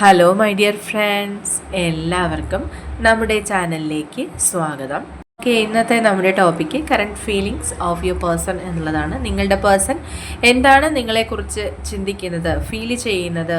Hello my dear friends എല്ലാവർക്കും നമ്മുടെ ചാനലിലേക്ക് സ്വാഗതം. ഓക്കെ ഇന്നത്തെ നമ്മുടെ topic current feelings of your person എന്നുള്ളതാണ്. നിങ്ങളുടെ പേഴ്സൺ എന്താണ് നിങ്ങളെക്കുറിച്ച് ചിന്തിക്കുന്നത് ഫീൽ ചെയ്യുന്നത്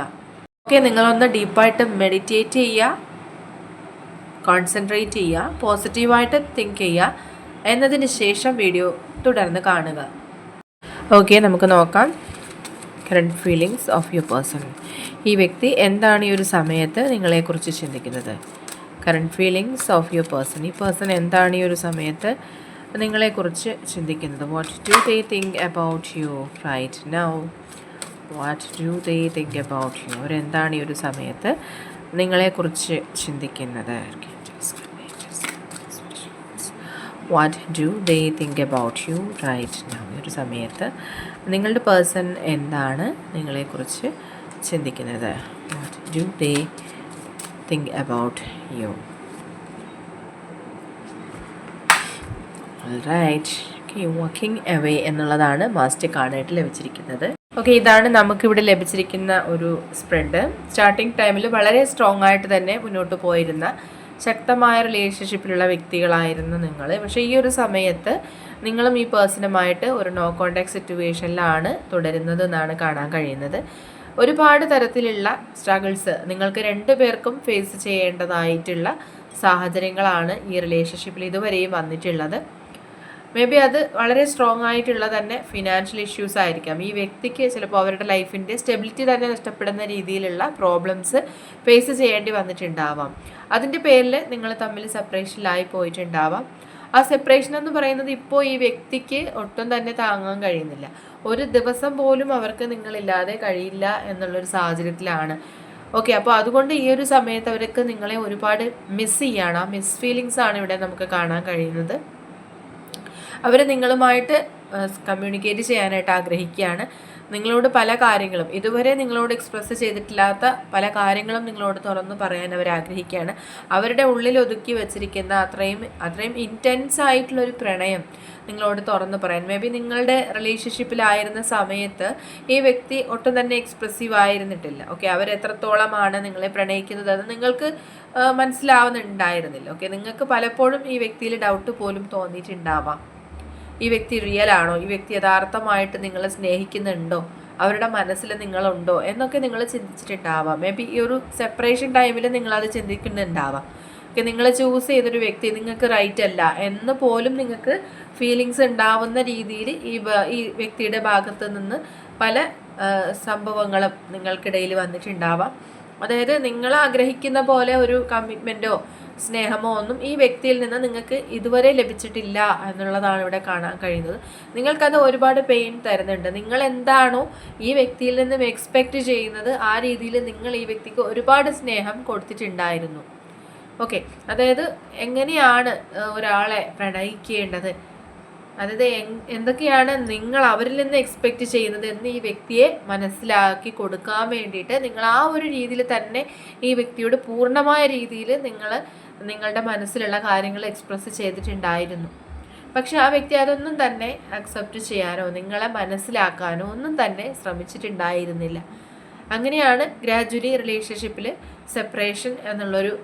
ഓക്കെ നിങ്ങളൊന്ന് ഡീപ്പായിട്ട് മെഡിറ്റേറ്റ് ചെയ്യുക. കോൺസെൻട്രേറ്റ് ചെയ്യുക. പോസിറ്റീവായിട്ട് തിങ്ക് ചെയ്യുക. എന്നതിന് ശേഷം വീഡിയോ തുടർന്ന് കാണുക. ഓക്കെ നമുക്ക് നോക്കാം. Current feelings of your person ഈ വ്യക്തി എന്താണ് ഈ ഒരു സമയത്ത് നിങ്ങളെക്കുറിച്ച് ചിന്തിക്കുന്നത്? Current feelings of your person ഈ പേഴ്സൺ എന്താണ് ഈ ഒരു സമയത്ത് നിങ്ങളെക്കുറിച്ച് ചിന്തിക്കുന്നത്? What do they think about you right now what do they think about you അവരെന്താണ് ഈ ഒരു സമയത്ത് നിങ്ങളെക്കുറിച്ച് ചിന്തിക്കുന്നത്? What do they think about you right now ഈ ഒരു സമയത്ത് നിങ്ങളുടെ പേഴ്സൺ എന്താണ് നിങ്ങളെക്കുറിച്ച് ചിന്തിക്കുന്നത്? What do they think about you right walking away എന്നുള്ളതാണ് മാസ്റ്റ് കാർഡായിട്ട് ലഭിച്ചിരിക്കുന്നത്. ഓക്കെ ഇതാണ് നമുക്കിവിടെ ലഭിച്ചിരിക്കുന്ന ഒരു സ്പ്രെഡ് സ്റ്റാർട്ടിംഗ് ടൈമിൽ വളരെ സ്ട്രോങ് ആയിട്ട് തന്നെ മുന്നോട്ട് പോയിരുന്ന ശക്തമായ റിലേഷൻഷിപ്പിലുള്ള വ്യക്തികളായിരുന്നു നിങ്ങൾ പക്ഷേ ഈ ഒരു സമയത്ത് നിങ്ങളും ഈ പേഴ്സണുമായിട്ട് ഒരു നോ കോണ്ടാക്ട് സിറ്റുവേഷനിലാണ് തുടരുന്നത് എന്നാണ് കാണാൻ കഴിയുന്നത്. ഒരുപാട് തരത്തിലുള്ള സ്ട്രഗിൾസ് നിങ്ങൾക്ക് രണ്ടു പേർക്കും ഫേസ് ചെയ്യേണ്ടതായിട്ടുള്ള സാഹചര്യങ്ങളാണ് ഈ റിലേഷൻഷിപ്പിൽ ഇതുവരെയും വന്നിട്ടുള്ളത്. മേ ബി അത് വളരെ സ്ട്രോങ് ആയിട്ടുള്ള തന്നെ ഫിനാൻഷ്യൽ ഇഷ്യൂസ് ആയിരിക്കാം. ഈ വ്യക്തിക്ക് ചിലപ്പോൾ അവരുടെ ലൈഫിന്റെ സ്റ്റെബിലിറ്റി തന്നെ നഷ്ടപ്പെടുന്ന രീതിയിലുള്ള പ്രോബ്ലംസ് ഫേസ് ചെയ്യേണ്ടി വന്നിട്ടുണ്ടാവാം. അതിന്റെ പേരിൽ നിങ്ങൾ തമ്മിൽ സെപ്പറേഷനിലായി പോയിട്ടുണ്ടാവാം. ആ സെപ്പറേഷൻ എന്ന് പറയുന്നത് ഇപ്പോൾ ഈ വ്യക്തിക്ക് ഒട്ടും തന്നെ താങ്ങാൻ കഴിയുന്നില്ല. ഒരു ദിവസം പോലും അവർക്ക് നിങ്ങളില്ലാതെ കഴിയില്ല എന്നുള്ളൊരു സാഹചര്യത്തിലാണ്. ഓക്കെ അപ്പോൾ അതുകൊണ്ട് ഈ ഒരു സമയത്ത് അവർക്ക് നിങ്ങളെ ഒരുപാട് മിസ് ചെയ്യാണ്. ആ മിസ് ഫീലിങ്സ് ആണ് ഇവിടെ നമുക്ക് കാണാൻ കഴിയുന്നത്. അവർ നിങ്ങളുമായിട്ട് കമ്മ്യൂണിക്കേറ്റ് ചെയ്യാനായിട്ട് ആഗ്രഹിക്കുകയാണ്. നിങ്ങളോട് പല കാര്യങ്ങളും ഇതുവരെ നിങ്ങളോട് എക്സ്പ്രസ് ചെയ്തിട്ടില്ലാത്ത പല കാര്യങ്ങളും നിങ്ങളോട് തുറന്ന് പറയാൻ അവർ ആഗ്രഹിക്കുകയാണ്. അവരുടെ ഉള്ളിൽ ഒതുക്കി വെച്ചിരിക്കുന്ന അത്രയും അത്രയും ഇന്റൻസ് ആയിട്ടുള്ളൊരു പ്രണയം നിങ്ങളോട് തുറന്ന് പറയാൻ. മേ ബി നിങ്ങളുടെ റിലേഷൻഷിപ്പിലായിരുന്ന സമയത്ത് ഈ വ്യക്തി ഒട്ടും തന്നെ എക്സ്പ്രസീവ് ആയിരുന്നിട്ടില്ല. ഓക്കെ അവർ എത്രത്തോളമാണ് നിങ്ങളെ പ്രണയിക്കുന്നത് അത് നിങ്ങൾക്ക് മനസ്സിലാവുന്നുണ്ടായിരുന്നില്ല. ഓക്കെ നിങ്ങൾക്ക് പലപ്പോഴും ഈ വ്യക്തിയിൽ ഡൗട്ട് പോലും തോന്നിയിട്ടുണ്ടാവാം. ഈ വ്യക്തി റിയൽ ആണോ? ഈ വ്യക്തി യഥാർത്ഥമായിട്ട് നിങ്ങളെ സ്നേഹിക്കുന്നുണ്ടോ? അവരുടെ മനസ്സിൽ നിങ്ങളുണ്ടോ? എന്നൊക്കെ നിങ്ങൾ ചിന്തിച്ചിട്ടുണ്ടാവാം. മേ ബി ഈ ഒരു സെപ്പറേഷൻ ടൈമിൽ നിങ്ങളത് ചിന്തിക്കുന്നുണ്ടാവാം. ഓക്കെ നിങ്ങൾ ചൂസ് ചെയ്തൊരു വ്യക്തി നിങ്ങൾക്ക് റൈറ്റ് അല്ല എന്ന് പോലും നിങ്ങൾക്ക് ഫീലിങ്സ് ഉണ്ടാവുന്ന രീതിയിൽ ഈ ഈ വ്യക്തിയുടെ ഭാഗത്ത് നിന്ന് പല സംഭവങ്ങളും നിങ്ങൾക്കിടയിൽ വന്നിട്ടുണ്ടാവാം. അതായത് നിങ്ങൾ ആഗ്രഹിക്കുന്ന പോലെ ഒരു കമ്മിറ്റ്മെന്റോ സ്നേഹമോ ഒന്നും ഈ വ്യക്തിയിൽ നിന്ന് നിങ്ങൾക്ക് ഇതുവരെ ലഭിച്ചിട്ടില്ല എന്നുള്ളതാണ് ഇവിടെ കാണാൻ കഴിയുന്നത്. നിങ്ങൾക്കത് ഒരുപാട് പെയിൻ തരുന്നുണ്ട്. നിങ്ങൾ എന്താണോ ഈ വ്യക്തിയിൽ നിന്നും എക്സ്പെക്റ്റ് ചെയ്യുന്നത് ആ രീതിയിൽ നിങ്ങൾ ഈ വ്യക്തിക്ക് ഒരുപാട് സ്നേഹം കൊടുത്തിട്ടുണ്ടായിരുന്നു. ഓക്കെ അതായത് എങ്ങനെയാണ് ഒരാളെ പ്രണയിക്കേണ്ടത്? അതായത് എന്തൊക്കെയാണ് നിങ്ങൾ അവരിൽ നിന്ന് എക്സ്പെക്റ്റ് ചെയ്യുന്നത് എന്ന് ഈ വ്യക്തിയെ മനസ്സിലാക്കി കൊടുക്കാൻ വേണ്ടിയിട്ട് നിങ്ങൾ ആ ഒരു രീതിയിൽ തന്നെ ഈ വ്യക്തിയോട് പൂർണമായ രീതിയിൽ നിങ്ങൾ നിങ്ങളുടെ മനസ്സിലുള്ള കാര്യങ്ങൾ എക്സ്പ്രസ് ചെയ്തിട്ടുണ്ടായിരുന്നു. പക്ഷെ ആ വ്യക്തി അതൊന്നും തന്നെ അക്സെപ്റ്റ് ചെയ്യാനോ നിങ്ങളെ മനസ്സിലാക്കാനോ ഒന്നും തന്നെ ശ്രമിച്ചിട്ടുണ്ടായിരുന്നില്ല. അങ്ങനെയാണ് ഗ്രാജുവലി റിലേഷൻഷിപ്പിൽ സെപ്പറേഷൻ എന്നുള്ളൊരു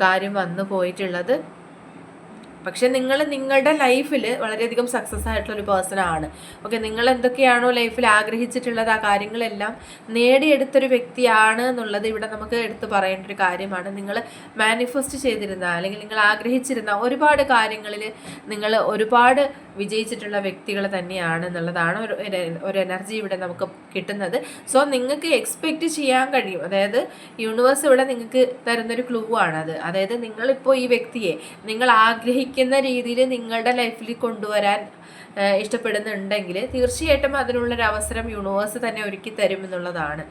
കാര്യം വന്നു പോയിട്ടുള്ളത്. പക്ഷെ നിങ്ങൾ നിങ്ങളുടെ ലൈഫിൽ വളരെയധികം സക്സസ് ആയിട്ടുള്ള ഒരു പേഴ്സൺ ആണ്. ഓക്കെ നിങ്ങൾ എന്തൊക്കെയാണോ ലൈഫിൽ ആഗ്രഹിച്ചിട്ടുള്ളത് ആ കാര്യങ്ങളെല്ലാം നേടിയെടുത്തൊരു വ്യക്തിയാണ് എന്നുള്ളത് ഇവിടെ നമുക്ക് എടുത്തു പറയേണ്ട ഒരു കാര്യമാണ്. നിങ്ങൾ മാനിഫെസ്റ്റ് ചെയ്തിരുന്ന അല്ലെങ്കിൽ നിങ്ങൾ ആഗ്രഹിച്ചിരുന്ന ഒരുപാട് കാര്യങ്ങളിൽ നിങ്ങൾ ഒരുപാട് വിജയിച്ചിട്ടുള്ള വ്യക്തികൾ തന്നെയാണ് എന്നുള്ളതാണ് ഒരു ഒരു- എനർജി ഇവിടെ നമുക്ക് കിട്ടുന്നത്. സോ നിങ്ങൾക്ക് എക്സ്പെക്റ്റ് ചെയ്യാൻ കഴിയും. അതായത് യൂണിവേഴ്സ് ഇവിടെ നിങ്ങൾക്ക് തരുന്നൊരു ക്ലൂ ആണത്. അതായത് നിങ്ങളിപ്പോൾ ഈ വ്യക്തിയെ നിങ്ങൾ ആഗ്രഹിക്കുന്ന രീതിയിൽ നിങ്ങളുടെ ലൈഫിൽ കൊണ്ടുവരാൻ ഇഷ്ടപ്പെടുന്നുണ്ടെങ്കിൽ തീർച്ചയായിട്ടും അതിനുള്ളൊരു അവസരം യൂണിവേഴ്സ് തന്നെ ഒരുക്കി തരും എന്നുള്ളതാണ്.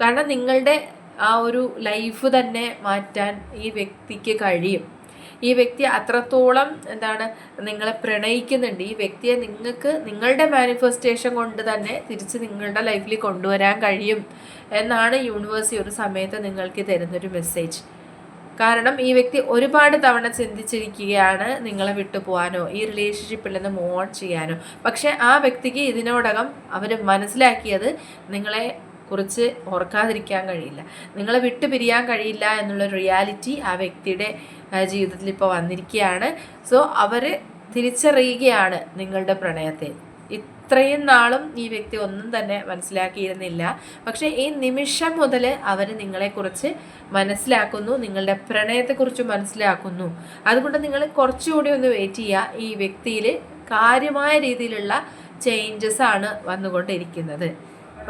കാരണം നിങ്ങളുടെ ആ ഒരു ലൈഫ് തന്നെ മാറ്റാൻ ഈ വ്യക്തിക്ക് കഴിയും. ഈ വ്യക്തി അത്രത്തോളം എന്താണ് നിങ്ങളെ പ്രണയിക്കുന്നുണ്ട്. ഈ വ്യക്തിയെ നിങ്ങൾക്ക് നിങ്ങളുടെ മാനിഫെസ്റ്റേഷൻ കൊണ്ട് തന്നെ തിരിച്ച് നിങ്ങളുടെ ലൈഫിൽ കൊണ്ടുവരാൻ കഴിയും എന്നാണ് യൂണിവേഴ്സ് ഒരു സമയത്ത് നിങ്ങൾക്ക് തരുന്നൊരു മെസ്സേജ് കാരണം ഈ വ്യക്തി ഒരുപാട് തവണ ചിന്തിച്ചിരിക്കുകയാണ് നിങ്ങളെ വിട്ടു പോകാനോ ഈ റിലേഷൻഷിപ്പിൽ നിന്ന് മൂവ് ഓൺ ചെയ്യാനോ. പക്ഷേ ആ വ്യക്തിക്ക് ഇതിനോടകം അവർ മനസ്സിലാക്കിയത് നിങ്ങളെ കുറിച്ച് ഓർക്കാതിരിക്കാൻ കഴിയില്ല. നിങ്ങളെ വിട്ടു പിരിയാൻ കഴിയില്ല എന്നുള്ള റിയാലിറ്റി ആ വ്യക്തിയുടെ ജീവിതത്തിൽ ഇപ്പോൾ വന്നിരിക്കുകയാണ്. സോ അവർ തിരിച്ചറിയുകയാണ് നിങ്ങളുടെ പ്രണയത്തെ. ഇത്രയും നാളും ഈ വ്യക്തി ഒന്നും തന്നെ മനസ്സിലാക്കിയിരുന്നില്ല. പക്ഷേ ഈ നിമിഷം മുതൽ അവർ നിങ്ങളെക്കുറിച്ച് മനസ്സിലാക്കുന്നു നിങ്ങളുടെ പ്രണയത്തെക്കുറിച്ച് മനസ്സിലാക്കുന്നു. അതുകൊണ്ട് നിങ്ങൾ കുറച്ചുകൂടി ഒന്ന് വെയിറ്റ് ചെയ്യുക ഈ വ്യക്തിയിൽ കാര്യമായ രീതിയിലുള്ള ചേഞ്ചസ് ആണ് വന്നുകൊണ്ടിരിക്കുന്നത്.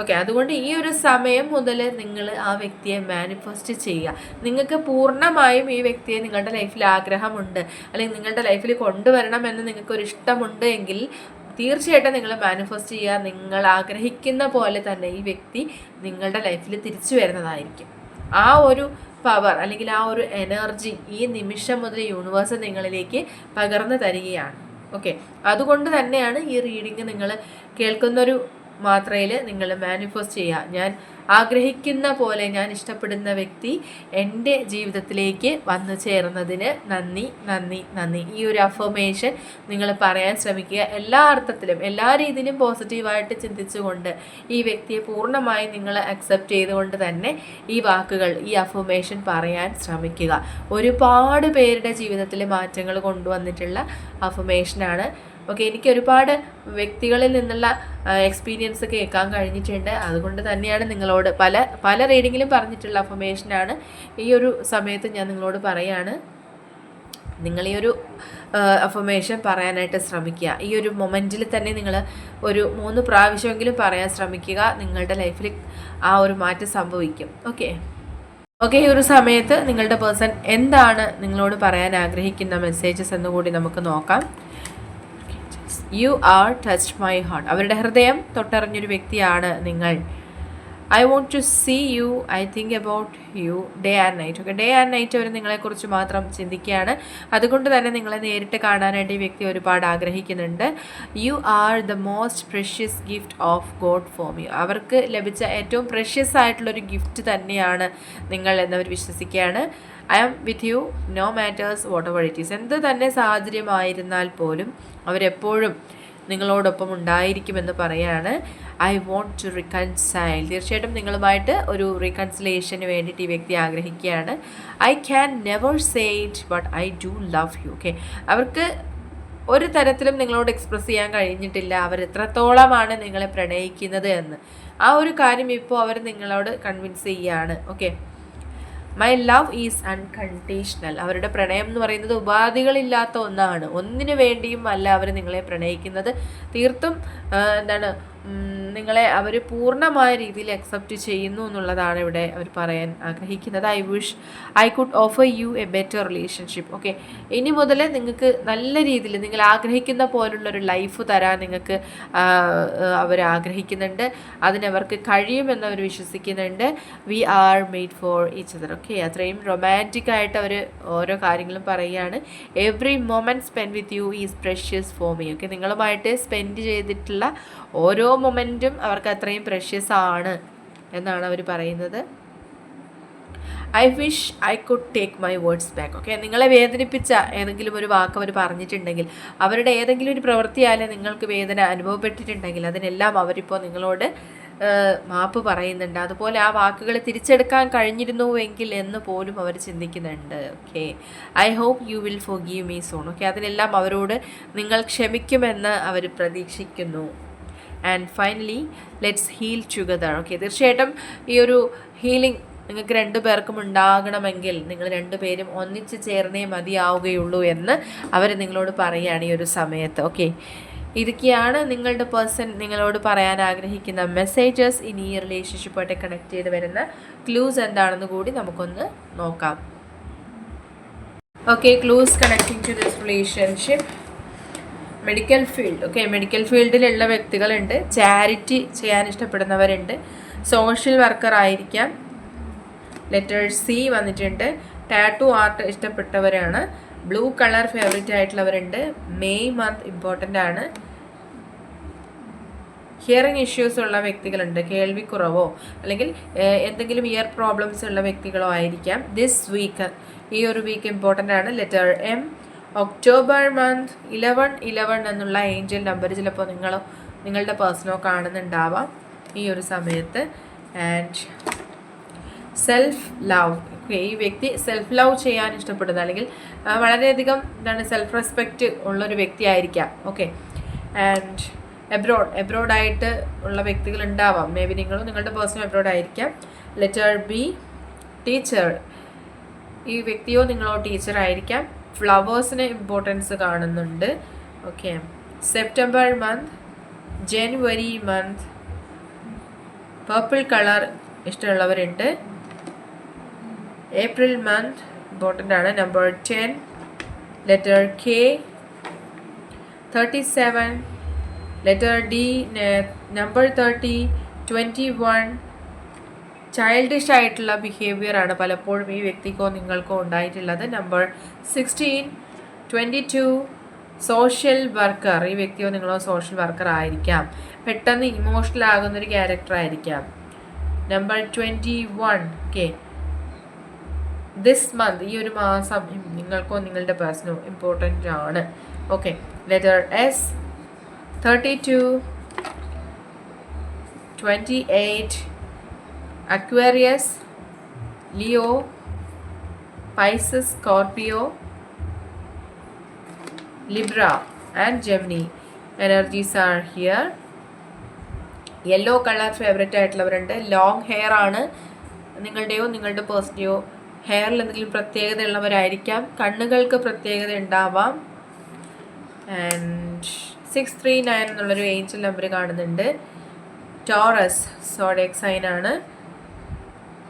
ഓക്കെ അതുകൊണ്ട് ഈ ഒരു സമയം മുതൽ നിങ്ങൾ ആ വ്യക്തിയെ മാനിഫെസ്റ്റ് ചെയ്യുക നിങ്ങൾക്ക് പൂർണമായും ഈ വ്യക്തിയെ നിങ്ങളുടെ ലൈഫിൽ ആഗ്രഹമുണ്ട്. അല്ലെങ്കിൽ നിങ്ങളുടെ ലൈഫിൽ കൊണ്ടുവരണമെന്ന് നിങ്ങൾക്കൊരു ഇഷ്ടമുണ്ട് എങ്കിൽ തീർച്ചയായിട്ടും നിങ്ങൾ മാനിഫെസ്റ്റ് ചെയ്യുക നിങ്ങൾ ആഗ്രഹിക്കുന്ന പോലെ തന്നെ ഈ വ്യക്തി നിങ്ങളുടെ ലൈഫിൽ തിരിച്ചു വരുന്നതായിരിക്കും. ആ ഒരു പവർ അല്ലെങ്കിൽ ആ ഒരു എനർജി ഈ നിമിഷം മുതൽ യൂണിവേഴ്സ് നിങ്ങളിലേക്ക് പകർന്നു തരികയാണ്. ഓക്കെ അതുകൊണ്ട് തന്നെയാണ് ഈ റീഡിങ് നിങ്ങൾ കേൾക്കുന്നൊരു മാത്രയിൽ നിങ്ങൾ മാനിഫെസ്റ്റ് ചെയ്യുക. ഞാൻ ആഗ്രഹിക്കുന്ന പോലെ ഞാൻ ഇഷ്ടപ്പെടുന്ന വ്യക്തി എന്റെ ജീവിതത്തിലേക്ക് വന്നു ചേർന്നതിന് നന്ദി നന്ദി നന്ദി. ഈ ഒരു അഫർമേഷൻ നിങ്ങൾ പറയാൻ ശ്രമിക്കുക. എല്ലാ അർത്ഥത്തിലും എല്ലാ രീതിയിലും പോസിറ്റീവായിട്ട് ചിന്തിച്ചുകൊണ്ട് ഈ വ്യക്തിയെ പൂർണമായും നിങ്ങൾ അക്സെപ്റ്റ് ചെയ്തുകൊണ്ട് തന്നെ ഈ വാക്കുകൾ ഈ അഫർമേഷൻ പറയാൻ ശ്രമിക്കുക. ഒരുപാട് പേരുടെ ജീവിതത്തിൽ മാറ്റങ്ങൾ കൊണ്ടുവന്നിട്ടുള്ള അഫർമേഷനാണ് ഓക്കെ എനിക്ക് ഒരുപാട് വ്യക്തികളിൽ നിന്നുള്ള എക്സ്പീരിയൻസ് കേൾക്കാൻ കഴിഞ്ഞിട്ടുണ്ട്. അതുകൊണ്ട് തന്നെയാണ് നിങ്ങളോട് പല പല റീഡിങ്ങിലും പറഞ്ഞിട്ടുള്ള അഫർമേഷനാണ് ഈ ഒരു സമയത്ത് ഞാൻ നിങ്ങളോട് പറയാണ്. നിങ്ങൾ ഈ ഒരു അഫർമേഷൻ പറയാനായിട്ട് ശ്രമിക്കുക. ഈ ഒരു മൊമെന്റിൽ തന്നെ നിങ്ങൾ ഒരു മൂന്ന് പ്രാവശ്യമെങ്കിലും പറയാൻ ശ്രമിക്കുക. നിങ്ങളുടെ ലൈഫിൽ ആ ഒരു മാറ്റം സംഭവിക്കും. ഓക്കെ? ഓക്കെ ഈ ഒരു സമയത്ത് നിങ്ങളുടെ പേഴ്സൺ എന്താണ് നിങ്ങളോട് പറയാൻ ആഗ്രഹിക്കുന്ന മെസ്സേജസ് എന്നുകൂടി നമുക്ക് നോക്കാം. You are touched my heart അവരുടെ ഹൃദയം തൊട്ടറിഞ്ഞൊരു വ്യക്തിയാണ് നിങ്ങൾ. I want to see you I think about you day and night okay day and night അവർ നിങ്ങളെക്കുറിച്ച് മാത്രം ചിന്തിക്കുകയാണ്. അതുകൊണ്ട് തന്നെ നിങ്ങളെ നേരിട്ട് കാണാനായിട്ട് ഈ വ്യക്തി ഒരുപാട് ആഗ്രഹിക്കുന്നുണ്ട്. You are the most precious gift of God for you അവർക്ക് ലഭിച്ച ഏറ്റവും പ്രഷ്യസ് ആയിട്ടുള്ളൊരു ഗിഫ്റ്റ് തന്നെയാണ് നിങ്ങൾ എന്നവർ വിശ്വസിക്കുകയാണ്. I am with you no matters whatever it is എന്ത് തന്നെ സാഹചര്യമായിരുന്നാൽ പോലും അവരെപ്പോഴും നിങ്ങളോടൊപ്പം ഉണ്ടായിരിക്കുമെന്ന് പറയാണ്. ഐ വോണ്ട് ടു റിക്കൺസൈൽ തീർച്ചയായിട്ടും നിങ്ങളുമായിട്ട് ഒരു റീകൺസിലേഷന് വേണ്ടിയിട്ട് ഈ വ്യക്തി ആഗ്രഹിക്കുകയാണ്. I can never say it but I do love you okay അവർക്ക് ഒരു തരത്തിലും നിങ്ങളോട് എക്സ്പ്രസ് ചെയ്യാൻ കഴിഞ്ഞിട്ടില്ല. അവർ എത്രത്തോളമാണ് നിങ്ങളെ പ്രണയിക്കുന്നത് എന്ന്. ആ ഒരു കാര്യം ഇപ്പോൾ അവർ നിങ്ങളോട് കൺവിൻസ് ചെയ്യുകയാണ് okay my love is unconditional അവരുടെ പ്രണയം എന്ന് പറയുന്നത് ഉപാധികളില്ലാത്ത ഒന്നാണ്. ഒന്നിനു വേണ്ടിയും അല്ല അവർ നിങ്ങളെ പ്രണയിക്കുന്നത്. തീർത്തും എന്താണ് നിങ്ങളെ അവർ പൂർണമായ രീതിയിൽ അക്സെപ്റ്റ് ചെയ്യുന്നു എന്നുള്ളതാണ് ഇവിടെ അവർ പറയാൻ ആഗ്രഹിക്കുന്നത്. I wish I could offer you a better relationship okay ഇനി മുതൽ നിങ്ങൾക്ക് നല്ല രീതിയിൽ നിങ്ങൾ ആഗ്രഹിക്കുന്ന പോലുള്ള ഒരു ലൈഫ് തരാൻ നിങ്ങൾക്ക് അവർ ആഗ്രഹിക്കുന്നുണ്ട്. അതിനവർക്ക് കഴിയുമെന്ന് അവർ വിശ്വസിക്കുന്നുണ്ട്. We are made for each other okay അത്രയും റൊമാന്റിക് ആയിട്ട് അവർ ഓരോ കാര്യങ്ങളും പറയുകയാണ്. Every moment spend with you is precious for me okay നിങ്ങളുമായിട്ട് സ്പെൻഡ് ചെയ്തിട്ടുള്ള ഓരോ മൊമെന്റും അവർക്ക് അത്രയും പ്രഷ്യസ് ആണ് എന്നാണ് അവർ പറയുന്നത്. I wish I could take my words back okay നിങ്ങളെ വേദനിപ്പിച്ച ഏതെങ്കിലും ഒരു വാക്ക് അവർ പറഞ്ഞിട്ടുണ്ടെങ്കിൽ അവരുടെ ഏതെങ്കിലും ഒരു പ്രവൃത്തിയായാലും നിങ്ങൾക്ക് വേദന അനുഭവപ്പെട്ടിട്ടുണ്ടെങ്കിൽ അതിനെല്ലാം അവരിപ്പോൾ നിങ്ങളോട് മാപ്പ് പറയുന്നുണ്ട്. അതുപോലെ ആ വാക്കുകൾ തിരിച്ചെടുക്കാൻ കഴിഞ്ഞിരുന്നുവെങ്കിൽ എന്ന് പോലും അവർ ചിന്തിക്കുന്നുണ്ട്. Okay I hope you will forgive me soon okay അതിനെല്ലാം അവരോട് നിങ്ങൾ ക്ഷമിക്കുമെന്ന് അവർ പ്രതീക്ഷിക്കുന്നു. And finally let's heal together okay തീർച്ചയായിട്ടും ഈ ഒരു ഹീലിംഗ് നിങ്ങൾക്ക് രണ്ടു പേർക്കും ഉണ്ടാകണമെങ്കിൽ നിങ്ങൾ രണ്ടുപേരും ഒന്നിച്ച് ചേർന്നേ മതിയാവുകയുള്ളൂ എന്ന് അവർ നിങ്ങളോട് പറയുകയാണ് ഈ ഒരു സമയത്ത്. ഓക്കെ ഇതൊക്കെയാണ് നിങ്ങളുടെ പേഴ്സൺ നിങ്ങളോട് പറയാൻ ആഗ്രഹിക്കുന്ന മെസ്സേജസ് ഇനി ഈ റിലേഷൻഷിപ്പായിട്ട് കണക്ട് ചെയ്ത് വരുന്ന ക്ലൂസ് എന്താണെന്ന് കൂടി നമുക്കൊന്ന് നോക്കാം. Okay clues connecting to this relationship medical field okay medical ഫീൽഡിലുള്ള വ്യക്തികളുണ്ട്. ചാരിറ്റി ചെയ്യാൻ ഇഷ്ടപ്പെടുന്നവരുണ്ട്. സോഷ്യൽ വർക്കർ ആയിരിക്കാം. ലെറ്റർ സി വന്നിട്ടുണ്ട്. ടാറ്റു ആർട്ട് ഇഷ്ടപ്പെട്ടവരാണ്. ബ്ലൂ കളർ ഫേവറേറ്റ് ആയിട്ടുള്ളവരുണ്ട്. മെയ് മന്ത് ഇമ്പോർട്ടന്റ് ആണ്. ഹിയറിംഗ് ഇഷ്യൂസ് ഉള്ള വ്യക്തികളുണ്ട്. കേൾവിക്കുറവോ അല്ലെങ്കിൽ എന്തെങ്കിലും ഇയർ പ്രോബ്ലംസ് ഉള്ള വ്യക്തികളോ ആയിരിക്കാം. ദിസ് വീക്ക് ഈ ഒരു വീക്ക് ഇമ്പോർട്ടന്റ് ആണ്. Letter M October month eleven eleven എന്നുള്ള ഏഞ്ചൽ നമ്പർ ചിലപ്പോൾ നിങ്ങൾ നിങ്ങളുടെ പേഴ്സണോ കാണുന്നുണ്ടാവാം ഈ ഒരു സമയത്ത്. ആൻഡ് സെൽഫ് ലവ് ഈ വ്യക്തി സെൽഫ് ലവ് ചെയ്യാൻ ഇഷ്ടപ്പെടുന്ന അല്ലെങ്കിൽ വളരെയധികം എന്താണ് സെൽഫ് റെസ്പെക്റ്റ് ഉള്ളൊരു വ്യക്തി ആയിരിക്കാം. ഓക്കെ ആൻഡ് എബ്രോഡ് എബ്രോഡായിട്ട് ഉള്ള വ്യക്തികൾ ഉണ്ടാവാം. മേ ബി നിങ്ങളും നിങ്ങളുടെ പേഴ്സണൽ എബ്രോഡ് ആയിരിക്കാം. ലെറ്റർ ബി ടീച്ചർ ഈ വ്യക്തിയോ നിങ്ങളോ ടീച്ചർ ആയിരിക്കാം. ഫ്ലവേഴ്സിന് ഇമ്പോർട്ടൻസ് കാണുന്നുണ്ട്. Okay September month January month purple colour ഇഷ്ടമുള്ളവരുണ്ട്. April month important ആണ്. Number ten letter K thirty seven letter D number thirty twenty one childish ആയിട്ടുള്ള ബിഹേവിയർ ആണ് പലപ്പോഴും ഈ വ്യക്തിക്കോ നിങ്ങൾക്കോ ഉണ്ടായിട്ടുള്ളത്. Number sixteen twenty two social worker ഈ വ്യക്തിയോ നിങ്ങളോ സോഷ്യൽ വർക്കർ ആയിരിക്കാം. പെട്ടെന്ന് ഇമോഷണൽ ആകുന്ന ഒരു ക്യാരക്ടർ ആയിരിക്കാം. Number twenty one K this month ഈ ഒരു മാസം നിങ്ങൾക്കോ നിങ്ങളുടെ പേഴ്സണോ ഇമ്പോർട്ടന്റ് ആണ്. Okay letter S thirty two twenty eight Aquarius Leo Pisces Scorpio Libra and Gemini. Energies are here yellow colour favourite ആയിട്ടുള്ളവരുണ്ട്. Long hair ആണ്. നിങ്ങളുടെയോ നിങ്ങളുടെ പേഴ്സണെയോ ഹെയറിൽ എന്തെങ്കിലും പ്രത്യേകത ഉള്ളവരായിരിക്കാം. കണ്ണുകൾക്ക് പ്രത്യേകത ഉണ്ടാവാം. ആൻഡ് സിക്സ് ത്രീ നയൻ എന്നുള്ളൊരു ഏഞ്ചൽ നമ്പർ കാണുന്നുണ്ട്. ടോറസ് സോഡേക് സൈൻ ആണ്.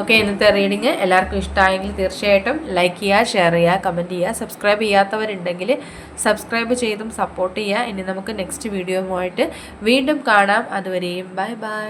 ഓക്കെ ഇന്നത്തെ റീഡിങ് എല്ലാവർക്കും ഇഷ്ടമായെങ്കിൽ തീർച്ചയായിട്ടും ലൈക്ക് ചെയ്യുക ഷെയർ ചെയ്യുക കമന്റ് ചെയ്യുക സബ്സ്ക്രൈബ് ചെയ്യാത്തവരുണ്ടെങ്കിൽ സബ്സ്ക്രൈബ് ചെയ്തും സപ്പോർട്ട് ചെയ്യുക. ഇനി നമുക്ക് നെക്സ്റ്റ് വീഡിയോയുമായിട്ട് വീണ്ടും കാണാം. അതുവരെയും ബൈ ബൈ